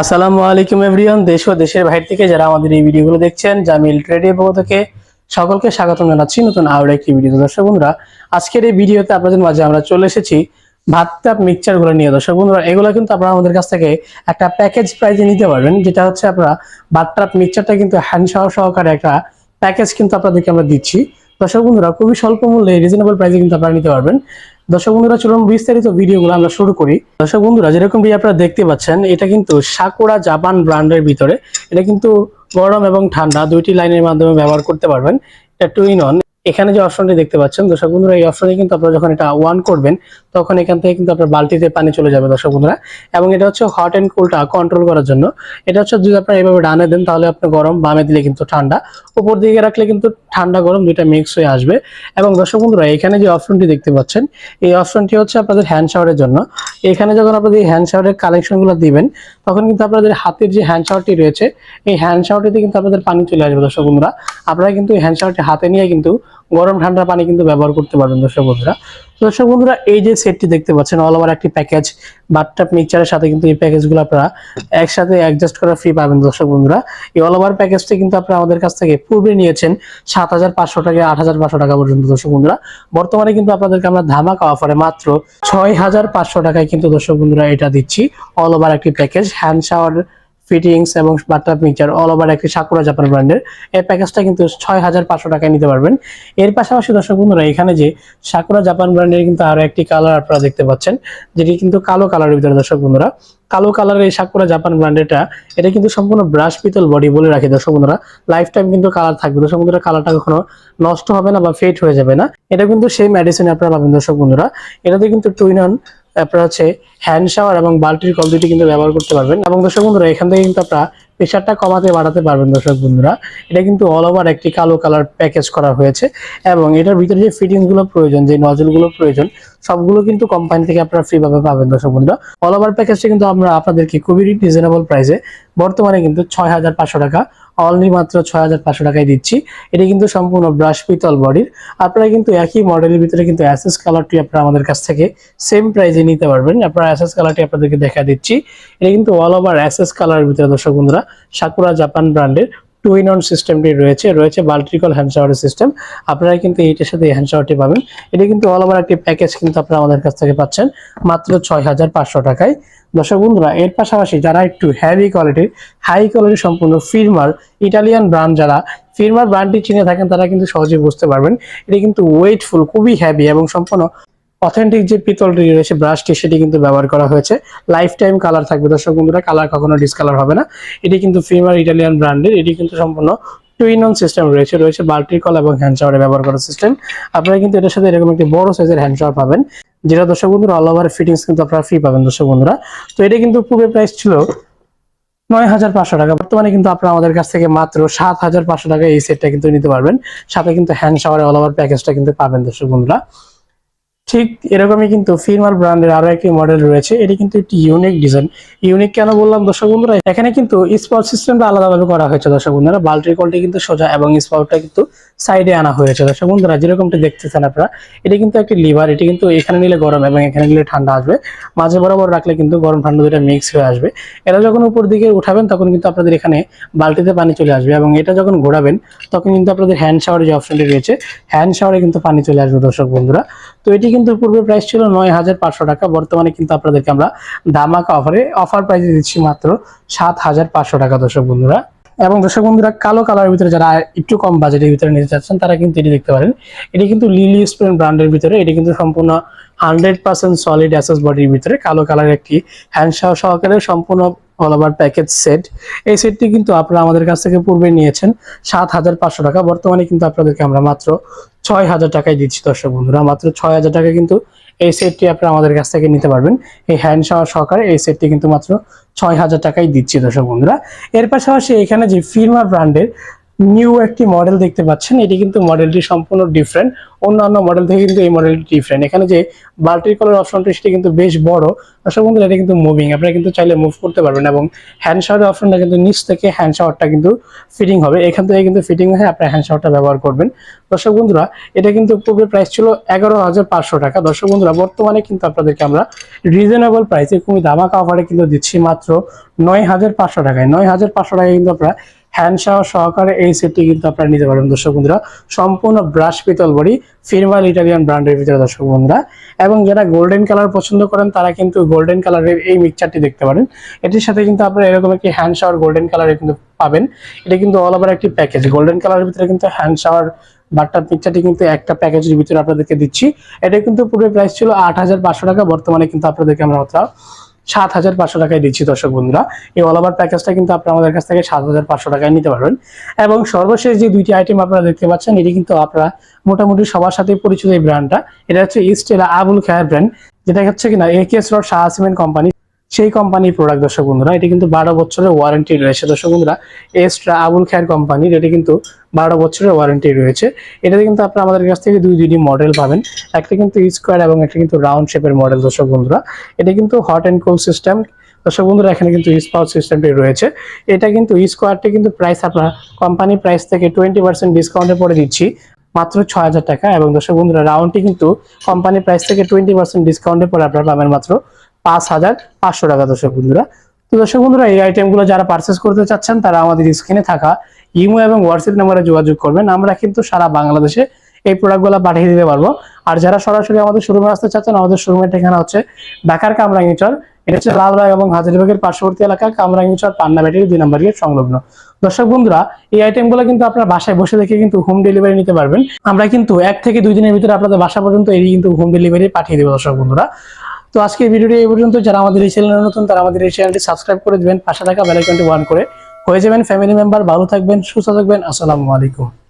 আসসালামু আলাইকুম এভরিওয়ান, দেশ ও দেশের বাইরে থেকে যারা আমাদের এই ভিডিওগুলো দেখছেন, জামিল ট্রেডের পক্ষ থেকে সকলকে স্বাগতম জানাচ্ছি নতুন আরও একটি ভিডিও দর্শক বন্ধুরা, আজকের এই ভিডিওতে আপনাদের মাঝে আমরা চলে এসেছি ভাতটাপ মিক্সচারগুলো নিয়ে। দর্শক বন্ধুরা, এগুলো কিন্তু আপনারা আমাদের কাছ থেকে একটা প্যাকেজ প্রাইজে নিতে পারবেন, যেটা হচ্ছে আপনারা ভাতটাপ মিক্সচারটা কিন্তু হ্যান্ড সহ সহকারে একটা প্যাকেজ কিন্তু আপনাদেরকে আমরা দিচ্ছি। দর্শক বন্ধুরা, খুবই স্বল্প মূল্যে রিজনেবল প্রাইসে কিন্তু আপনারা নিতে পারবেন। দর্শক বন্ধুরা, চলুন বিস্তারিত ভিডিওগুলো আমরা শুরু করি। দর্শক বন্ধুরা, যেরকম আপনারা দেখতে পাচ্ছেন, এটা কিন্তু সাকুরা জাপান ব্র্যান্ডের ভিতরে। এটা কিন্তু গরম এবং ঠান্ডা, দুইটি লাইনের মাধ্যমে ব্যবহার করতে পারবেন। এটা টু ইন অন এখানে যে অপশনটি দেখতে পাচ্ছেন, দর্শক বন্ধুরা, এই অপশনে কিন্তু আপনারা যখন এটা ওয়ান করবেন, তখন এখান থেকে কিন্তু আপনার বালতিতে পানি চলে যাবে, দর্শক বন্ধুরা। এবং এটা হচ্ছে হট অ্যান্ড কুলটা কন্ট্রোল করার জন্য। এটা হচ্ছে যদি আপনারা এইভাবে ডানে দেন, তাহলে আপনি গরম বামে দিলে কিন্তু ঠান্ডা। উপর দিকে রাখলে কিন্তু ঠান্ডা গরম দুইটা মিক্স হয়ে আসবে। এবং দর্শক বন্ধুরা, এখানে যে অপশনটি দেখতে পাচ্ছেন, এই অপশনটি হচ্ছে আপনাদের হ্যান্ড শাওয়ারের জন্য। এখানে যখন আপনাদের এই হ্যান্ড শাওয়ারের কালেকশনগুলো দিবেন, তখন কিন্তু আপনাদের হাতের যে হ্যান্ড শাওয়ারটি রয়েছে, এই হ্যান্ড শাওয়ারটিতে কিন্তু আপনাদের পানি চলে আসবে, দর্শক বন্ধুরা। আপনারা কিন্তু এই হ্যান্ড শাওয়ারটি হাতে নিয়ে কিন্তু গরম ঠান্ডা পানি কিন্তু ব্যবহার করতে পারবেন, দর্শক বন্ধুরা। দর্শক বন্ধুরা, এই যে সেটটি দেখতে পাচ্ছেন অল ওভার একটি প্যাকেজ বাথটাপ মিক্সচারের সাথে কিন্তু এই প্যাকেজগুলো আপনারা একসাথে অ্যাডজাস্ট করা ফ্রি পাবেন দর্শক বন্ধুরা। এই অল ওভার প্যাকেজটি কিন্তু আপনারা আমাদের কাছ থেকে পূর্বে নিয়েছেন সাত হাজার পাঁচশো টাকা আট হাজার পাঁচশো টাকা পর্যন্ত দর্শক বন্ধুরা। বর্তমানে কিন্তু আপনাদেরকে আমরা ধামাকা অফারে মাত্র ছয় হাজার পাঁচশো টাকায় কিন্তু দর্শক বন্ধুরা এটা দিচ্ছি। অল ওভার একটি প্যাকেজ হ্যান্ড শাওয়ার ফিটিংস এবং বাটার মিক্সচার অল ওভার একটি সাকুরা জাপান ব্র্যান্ডের এই প্যাকেজটা কিন্তু ছয় হাজার পাঁচশো টাকায় নিতে পারবেন। এর পাশাপাশি দর্শক বন্ধুরা, এখানে যে সাকুরা জাপান ব্র্যান্ডের কিন্তু আরও একটি কালার আপনারা দেখতে পাচ্ছেন, যেটি কিন্তু কালো কালারের ভিতরে দর্শক বন্ধুরা। কালো কালারের এই সাকুরা জাপান ব্র্যান্ডেরটা এটা কিন্তু সম্পূর্ণ ব্রাশ পিতল বডি বলে রাখে দর্শক বন্ধুরা। লাইফ টাইম কিন্তু কালার থাকবে। দর্শক বন্ধুরা কালারটা কখনো নষ্ট হবে না বা ফেড হয়ে যাবে না। এটা কিন্তু সেই মেডিসিন আপনারা পাবেন দর্শক বন্ধুরা। এটাতে কিন্তু টুইন অন আপনারা হচ্ছে হ্যান্ড শাওয়ার এবং বাল্টির কল দুটি কিন্তু ব্যবহার করতে পারবেন। এবং দর্শক বন্ধুরা, এখান থেকে কিন্তু আপনারা প্রেশারটা কমাতে বাড়াতে পারবেন দর্শক বন্ধুরা। এটা কিন্তু অল ওভার একটি কালো কালার প্যাকেজ করা হয়েছে এবং এটার ভিতরে যে ফিটিংসগুলো প্রয়োজন, যে নজলগুলো প্রয়োজন, সবগুলো কিন্তু কোম্পানি থেকে আপনারা ফ্রি ভাবে পাবেন দর্শক বন্ধুরা। অল ওভার প্যাকেজটা কিন্তু আমরা আপনাদেরকে খুবই রিজনেবল প্রাইসে বর্তমানে কিন্তু ছয় হাজার পাঁচশো টাকা অনলি মাত্র ছয় হাজার পাঁচশো টাকায় দিচ্ছি। এটি কিন্তু সম্পূর্ণ ব্রাশ পিতল বডির আপনারা কিন্তু একই মডেলের ভিতরে কিন্তু অ্যাসেস কালারটি আপনারা আমাদের কাছ থেকে সেম প্রাইজে নিতে পারবেন। আপনারা অ্যাসেস কালারটি আপনাদেরকে দেখা দিচ্ছি। এটা কিন্তু অল ওভার অ্যাসেস কালারের ভিতরে দর্শক বন্ধুরা সাকুরা জাপান ব্র্যান্ডের টু ইন অন সিস্টেমটি রয়েছে রয়েছে বাল্ট্রিকল হ্যান্ড শাওয়ারের সিস্টেম আপনারা কিন্তু এইটার সাথে হ্যান্ড শাওয়ারটি পাবেন। এটা কিন্তু অল ওভার একটি প্যাকেজ কিন্তু আপনারা আমাদের কাছ থেকে পাচ্ছেন, মাত্র ছয় হাজার পাঁচশো টাকায়। দর্শক বন্ধুরা, এর পাশাপাশি যারা একটু হ্যাভি কোয়ালিটির হাই কোয়ালিটি সম্পূর্ণ ফিরমার ইটালিয়ান ব্র্যান্ড যারা ফিরমার ব্র্যান্ডটি চিনে থাকেন, তারা কিন্তু সহজেই বুঝতে পারবেন। এটি কিন্তু ওয়েটফুল খুবই হ্যাভি এবং সম্পূর্ণ অথেন্টিক যে পিতলটি রয়েছে ব্রাশটি সেটি কিন্তু ব্যবহার করা হয়েছে। লাইফ টাইম কালার থাকবে দর্শক বন্ধুরা কালার কখনো ডিসকালার হবে না। এটি কিন্তু ফিরমার ইটালিয়ান ব্র্যান্ডের এটি কিন্তু সম্পূর্ণ টু ইন সিস্টেম রয়েছে। রয়েছে বাল্টির কল এবং হ্যান্ড শাওয়ারে ব্যবহার করার সিস্টেম আপনারা কিন্তু এটার সাথে এরকম একটি বড় সাইজের হ্যান্ড শাওয়ার পাবেন, যেটা দর্শক বন্ধুরা অল ওভার ফিটিংস কিন্তু আপনারা ফ্রি পাবেন দর্শক বন্ধুরা। তো এটা কিন্তু পূর্বে প্রাইস ছিল নয় হাজার পাঁচশো টাকা। বর্তমানে কিন্তু আপনারা আমাদের কাছ থেকে মাত্র সাত হাজার পাঁচশো টাকা এই সেটটা কিন্তু নিতে পারবেন। সাথে কিন্তু হ্যান্ড শাওয়ারে অল ওভার প্যাকেজটা কিন্তু পাবেন দর্শক বন্ধুরা। ঠিক এরকমই কিন্তু ফিরমার ব্র্যান্ডের আরও একটি মডেল রয়েছে। এটি কিন্তু একটি ইউনিক ডিজাইন ইউনিক কেন বললাম দর্শক বন্ধুরা? এখানে কিন্তু স্পট সিস্টেমটা আলাদাভাবে করা হয়েছে দর্শক বন্ধুরা। বাল্টির কলটি কিন্তু সোজা এবং স্পটটা কিন্তু সাইডে আনা হয়েছে দর্শক বন্ধুরা। যেরকমটি দেখতেছেন আপনারা, এটি কিন্তু একটি লিভার এটি কিন্তু এখানে নিলে গরম এবং এখানে নিলে ঠান্ডা আসবে। মাঝে বরাবর রাখলে কিন্তু গরম ঠান্ডা দুটা মিক্স হয়ে আসবে। এটা যখন উপর দিকে উঠাবেন, তখন কিন্তু আপনাদের এখানে বালতিতে পানি চলে আসবে এবং এটা যখন ঘোরাবেন, তখন কিন্তু আপনাদের হ্যান্ড শাওয়ারের যে অপশনটি রয়েছে হ্যান্ড শাওয়ারে কিন্তু পানি চলে আসবে দর্শক বন্ধুরা। তো এটি কিন্তু পূর্বে প্রাইস ছিল নয় হাজার পাঁচশো টাকা। বর্তমানে কিন্তু আপনাদেরকে আমরা ধামাকা অফারে অফার প্রাইসে দিচ্ছি মাত্র সাত হাজার পাঁচশো টাকা, দর্শক বন্ধুরা। এবং দর্শক বন্ধুরা, কালো কালারের ভিতরে যারা একটু কম বাজেটের ভিতরে নিতে চাচ্ছেন, তারা কিন্তু এটি দেখতে পারেন। এটি কিন্তু লিলি স্প্রেন ব্র্যান্ডের ভিতরে, এটি কিন্তু সম্পূর্ণ হান্ড্রেড পার্সেন্ট সলিড অ্যাসেস বডির ভিতরে কালো কালারের একটি হ্যান্ড সহকারে সম্পূর্ণ অল ওভার প্যাকেজ সেট এই সেটটি কিন্তু আপনারা আমাদের কাছ থেকে পূর্বে নিয়েছেন সাত হাজার পাঁচশো টাকা। বর্তমানে কিন্তু আপনাদেরকে আমরা মাত্র ছয় হাজার টাকায় দিচ্ছি দর্শক বন্ধুরা। মাত্র ছয় হাজার টাকা কিন্তু এই সেটটি আপনারা আমাদের কাছ থেকে নিতে পারবেন। এই হ্যান্ড শাওয়ার সহকারে এই সেটটি কিন্তু মাত্র ছয় হাজার টাকায় দিচ্ছি দর্শক বন্ধুরা। এর পাশাপাশি এখানে যে ফিরমা ব্র্যান্ডের নিউ একটি মডেল দেখতে পাচ্ছেন। এটি কিন্তু মডেলটি সম্পূর্ণ ডিফারেন্ট অন্যান্য মডেল থেকে কিন্তু এই মডেলটি ডিফারেন্ট এখানে যে বাল্টির কলার অপশনটি সেটি কিন্তু বেশ বড়। দর্শক বন্ধুরা, এটা কিন্তু মুভিং আপনারা কিন্তু চাইলে মুভ করতে পারবেন এবং হ্যান্ড শাওয়ার অপশনটা কিন্তু নিচ থেকে হ্যান্ড শাওয়ারটা কিন্তু ফিটিং হবে। এখান থেকে কিন্তু ফিটিং হয়ে আপনার হ্যান্ড শাওয়ারটা ব্যবহার করবেন। দর্শক বন্ধুরা, এটা কিন্তু পূর্বে প্রাইস ছিল এগারো হাজার পাঁচশো টাকা। দর্শক বন্ধুরা, বর্তমানে কিন্তু আপনাদেরকে আমরা রিজনেবল প্রাইসে খুবই ধামাকা অফারে কিন্তু দিচ্ছি মাত্র নয় হাজার পাঁচশো টাকায়। নয় হাজার পাঁচশো টাকায় কিন্তু আপনারা হ্যান্ড সহকারে এই সেটটি কিন্তু আপনারা নিতে পারবেন, দর্শক বন্ধুরা। সম্পূর্ণ ব্রাশ পিতল বডি, ফিরমাল ইটালিয়ান ব্র্যান্ডের ভিতরে, দর্শক বন্ধুরা। এবং যারা গোল্ডেন কালার পছন্দ করেন, তারা কিন্তু গোল্ডেন কালারের এই মিক্সচারটি দেখতে পারেন। এটির সাথে কিন্তু আপনারা এরকম একটি হ্যান্ড শাওয়ার গোল্ডেন কালারে কিন্তু পাবেন। এটা কিন্তু অল ওভার একটি প্যাকেজ গোল্ডেন কালারের ভিতরে কিন্তু হ্যান্ড শাওয়ার বাট্টার পিকচারটি কিন্তু একটা প্যাকেজের ভিতরে আপনাদেরকে দিচ্ছি। এটা কিন্তু পুরো প্রাইস ছিল আট হাজার পাঁচশো টাকা, বর্তমানে কিন্তু আপনাদেরকে আমরা মাত্র সাত হাজার পাঁচশো টাকায় দিচ্ছি দর্শক বন্ধুরা। এই অল ওভার প্যাকেজটা কিন্তু আপনারা আমাদের কাছ থেকে সাত হাজার পাঁচশো টাকায় নিতে পারবেন। এবং সর্বশেষ যে দুইটি আইটেম আপনারা দেখতে পাচ্ছেন, এটি কিন্তু আপনারা মোটামুটি সবার সাথে পরিচিত এই ব্র্যান্ডটা এটা হচ্ছে ইস্টেলা আবুল খায়ের ব্র্যান্ড যেটা হচ্ছে কিনা A K rod Shah cement company সেই কোম্পানির প্রোডাক্ট দর্শক বন্ধুরা, এটি কিন্তু বারো বছরের ওয়ারেন্টি রয়েছে। দর্শক বন্ধুরা এস্ট্রা আবুল খায়ের কোম্পানির এটি কিন্তু বারো বছরের ওয়ারেন্টি রয়েছে। এটাতে কিন্তু আপনারা আমাদের কাছ থেকে দুই দুইটি মডেল পাবেন। একটা কিন্তু স্কোয়ার এবং একটা কিন্তু রাউন্ড শেপের মডেল দর্শক বন্ধুরা। এটা কিন্তু হট অ্যান্ড কোল্ড সিস্টেম দর্শক বন্ধুরা, এখানে কিন্তু স্পাউট সিস্টেমটি রয়েছে। এটা কিন্তু স্কোয়ারটি কিন্তু প্রাইস আপনার কোম্পানি প্রাইস থেকে টোয়েন্টি পার্সেন্ট ডিসকাউন্টে পরে দিচ্ছি, মাত্র ছয় হাজার টাকা। এবং দর্শক বন্ধুরা রাউন্ডটি কিন্তু কোম্পানি প্রাইস থেকে টোয়েন্টি পার্সেন্ট ডিসকাউন্টে পরে আপনারা পাবেন মাত্র পাঁচ হাজার পাঁচশো টাকা দর্শক বন্ধুরা। তো দর্শক বন্ধুরা, এই আইটেমগুলো যারা পারচেস করতে চাচ্ছেন, তারা আমাদের স্ক্রিনে থাকা ইমো এবং হোয়াটসঅ্যাপ নাম্বারে যোগাযোগ করবেন। আমরা কিন্তু সারা বাংলাদেশে এই প্রোডাক্টগুলো পাঠিয়ে দিতে পারব। আর যারা সরাসরি আমাদের শোরুমে আসতে চাচ্ছেন, আমাদের শোরুমের ঠিকানা হচ্ছে ঢাকার কামরাঙ্গিচর এটা হচ্ছে লালবাগ এবং হাজারিবাগের পার্শ্ববর্তী এলাকা কামরাঙ্গিচর পান্না ব্যাটারি, দুই নম্বর গেট সংলগ্ন। দর্শক বন্ধুরা, এই আইটেমগুলো কিন্তু আপনার বাসায় বসে দেখে কিন্তু হোম ডেলিভারি নিতে পারবেন। আমরা কিন্তু এক থেকে দুই দিনের ভিতরে আপনাদের বাসা পর্যন্ত এই কিন্তু হোম ডেলিভারি পাঠিয়ে দেবো দর্শক বন্ধুরা। তো আজকে ভিডিওটি এই পর্যন্ত। যারা আমাদের এই চ্যানেলে নতুন, তারা আমাদের এই চ্যানেলটি সাবস্ক্রাইব করে দেবেন, পাশে থাকা বেলাইকনটি ওয়ান করে। হয়ে যাবেন ফ্যামিলি মেম্বার ভালো থাকবেন, সুস্থ থাকবেন, আসসালামু আলাইকুম।